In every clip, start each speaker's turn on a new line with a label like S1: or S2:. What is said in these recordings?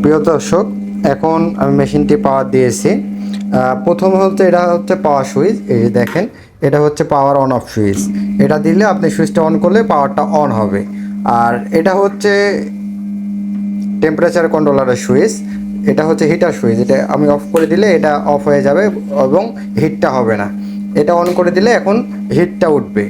S1: প্রিয় দর্শক, এখন আমি মেশিনটি পাওয়ার দিয়েছি। প্রথম হচ্ছে এটা হচ্ছে পাওয়ার সুইচ এই যে দেখেন, এটা হচ্ছে পাওয়ার অন অফ সুইচ এটা দিলে আপনি সুইচটা অন করলে পাওয়ারটা অন হবে। আর এটা হচ্ছে টেম্পারেচার কন্ট্রোলারের সুইচ এটা হচ্ছে হিটার সুইচ এটা আমি অফ করে দিলে এটা অফ হয়ে যাবে এবং হিটটা হবে না। এটা অন করে দিলে এখন হিটটা উঠবে।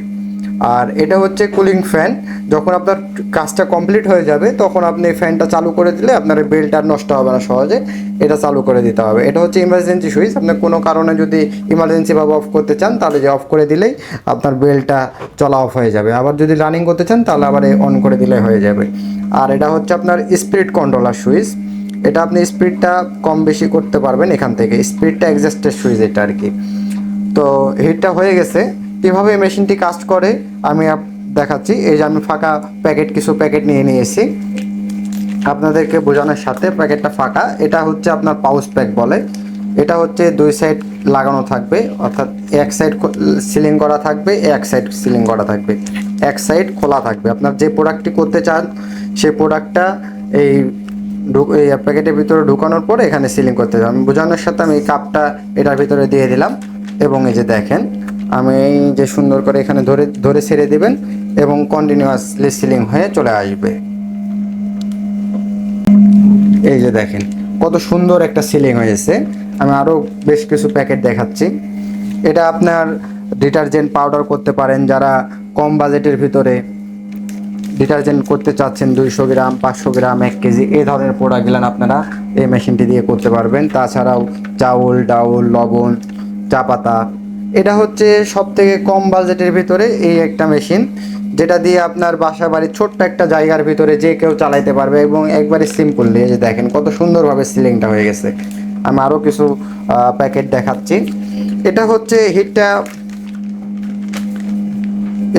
S1: আর এটা হচ্ছে কুলিং ফ্যান যখন আপনার কাজটা কমপ্লিট হয়ে যাবে, তখন আপনি ফ্যানটা চালু করে দিলে আপনার বেলটা নষ্ট হবে না সহজে। এটা চালু করে দিতে হবে। এটা হচ্ছে ইমার্জেন্সি সুইচ আপনি কোনো কারণে যদি ইমার্জেন্সিভাবে অফ করতে চান, তাহলে যে অফ করে দিলেই আপনার বেলটা চলা অফ হয়ে যাবে। আবার যদি রানিং করতে চান, তাহলে আবার অন করে দিলে হয়ে যাবে। আর এটা হচ্ছে আপনার স্পিড কন্ট্রোলার সুইচ এটা আপনি স্পিডটা কম বেশি করতে পারবেন এখান থেকে। স্পিডটা অ্যাডজাস্টেড সুইচ এটা আর কি। তো হিটটা হয়ে গেছে। কীভাবে মেশিনটি কাজ করে, আমি দেখাচ্ছি। এই যে আমি ফাঁকা প্যাকেট, কিছু প্যাকেট নিয়ে নিয়েছি। আপনাদেরকে বোঝানোর সাথে প্যাকেটটা ফাঁকা। এটা হচ্ছে আপনার পাউচ প্যাক বলে। এটা হচ্ছে দুই সাইড লাগানো থাকবে, অর্থাৎ এক সাইড সিলিং করা থাকবে, এক সাইড সিলিং করা থাকবে। এক সাইড খোলা থাকবে। আপনার যে প্রোডাক্টটি করতে চান, সেই প্রোডাক্টটা এই এই প্যাকেটের ভিতরে ঢুকানোর পরে এখানে সিলিং করতে হবে। আমি বোঝানোর সাথে আমি কাপটা এটার ভিতরে দিয়ে দিলাম। এবং এই যে দেখেন আমি যে সুন্দর করে এখানে ধরে ধরে ছেড়ে দেবেন এবং কন্টিনিউয়াসলি সিলিং হয়ে চলে আসবে। এই যে দেখেন, কত সুন্দর একটা সিলিং হয়েছে। আমি আরও বেশ কিছু প্যাকেট দেখাচ্ছি। এটা আপনার ডিটারজেন্ট পাউডার করতে পারেন যারা কম বাজেটের ভিতরে ডিটারজেন্ট করতে চাচ্ছেন, দুইশো গ্রাম, পাঁচশো গ্রাম, এক কেজি এই ধরনের প্রোডাক্টগুলো আপনারা এই মেশিনটি দিয়ে করতে পারবেন। তাছাড়াও চাউল, ডাউল, লবণ, চা পাতা এটা হচ্ছে সব থেকে কম বাজেটের ভিতরে এই একটা মেশিন, যেটা দিয়ে আপনার বাসা বাড়ির ছোট্ট একটা জায়গার ভিতরে যে কেউ চালাইতে পারবে এবং একবারে সিম্পল দিয়ে যে দেখেন কত সুন্দরভাবে সিলিংটা হয়ে গেছে। আমি আরও কিছু প্যাকেট দেখাচ্ছি। এটা হচ্ছে হিটটা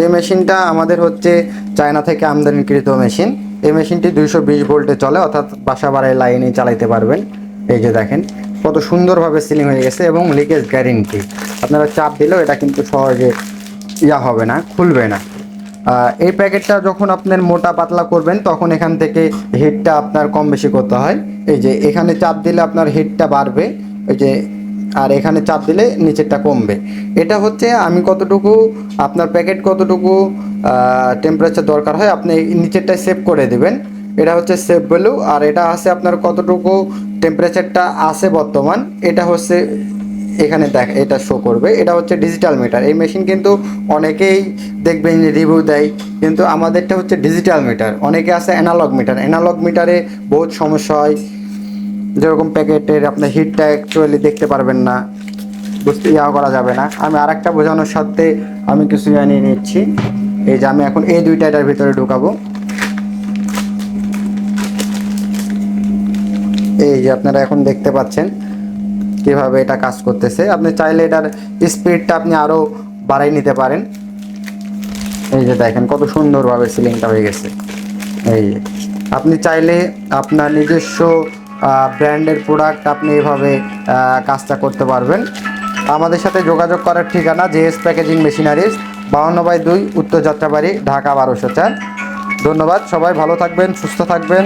S1: এই মেশিনটা আমাদের হচ্ছে চায়না থেকে আমদানিকৃত মেশিন। এই মেশিনটি দুইশো বিশ ভোল্টে চলে, অর্থাৎ বাসা বাড়ায় লাইনে চালাইতে পারবেন। এই যে দেখেন কত সুন্দরভাবে সিলিং হয়ে গেছে এবং লিকেজ গ্যারেন্টি আপনারা চাপ দিলেও এটা কিন্তু সহজে ইয়া হবে না, খুলবে না। এই প্যাকেটটা যখন আপনার মোটা পাতলা করবেন, তখন এখান থেকে হিটটা আপনার কম বেশি করতে হয়। এই যে এখানে চাপ দিলে আপনার হিটটা বাড়বে ওই যে, আর এখানে চাপ দিলে নিচেরটা কমবে। এটা হচ্ছে আমি কতটুকু, আপনার প্যাকেট কতটুকু টেম্পারেচার দরকার হয়, আপনি নিচেরটায় সেভ করে দিবেন। এটা হচ্ছে সেভ ভ্যালু আর এটা আছে আপনার কতটুকু টেম্পারেচারটা আছে বর্তমান। এটা হচ্ছে এখানে দেখ, এটা শো করবে। এটা হচ্ছে ডিজিটাল মিটার এই মেশিন কিন্তু অনেকেই দেখবেন রিভিউ দেয়, কিন্তু আমাদেরটা হচ্ছে ডিজিটাল মিটার অনেকে আছে অ্যানালগ মিটার অ্যানালগ মিটারে বহুত সমস্যা হয়। যেরকম প্যাকেটের আপনার হিটটা অ্যাকচুয়ালি দেখতে পারবেন না। বুঝতে ইয়া করা যাবে না। আমি আর একটা বোঝানোর সাথে আমি কিছু জানিয়ে নিচ্ছি। এই যে আমি এখন এই দুইটা এটার ভিতরে ঢুকাবো। এই যে আপনারা এখন দেখতে পাচ্ছেন কীভাবে এটা কাজ করতেছে। আপনি চাইলে এটার স্পিডটা আপনি আরও বাড়াই নিতে পারেন। এই যে দেখেন কত সুন্দরভাবে সিলিংটা হয়ে গেছে। এই যে আপনি চাইলে আপনার নিজস্ব ব্র্যান্ডের প্রোডাক্ট আপনি এভাবে কাজটা করতে পারবেন। আমাদের সাথে যোগাযোগ করার ঠিকানা জেএস প্যাকেজিং মেশিনারিজ, বাউন্ন বাই দুই, উত্তর যাত্রাবাড়ি, ঢাকা বারোশো চার। ধন্যবাদ, সবাই ভালো থাকবেন, সুস্থ থাকবেন।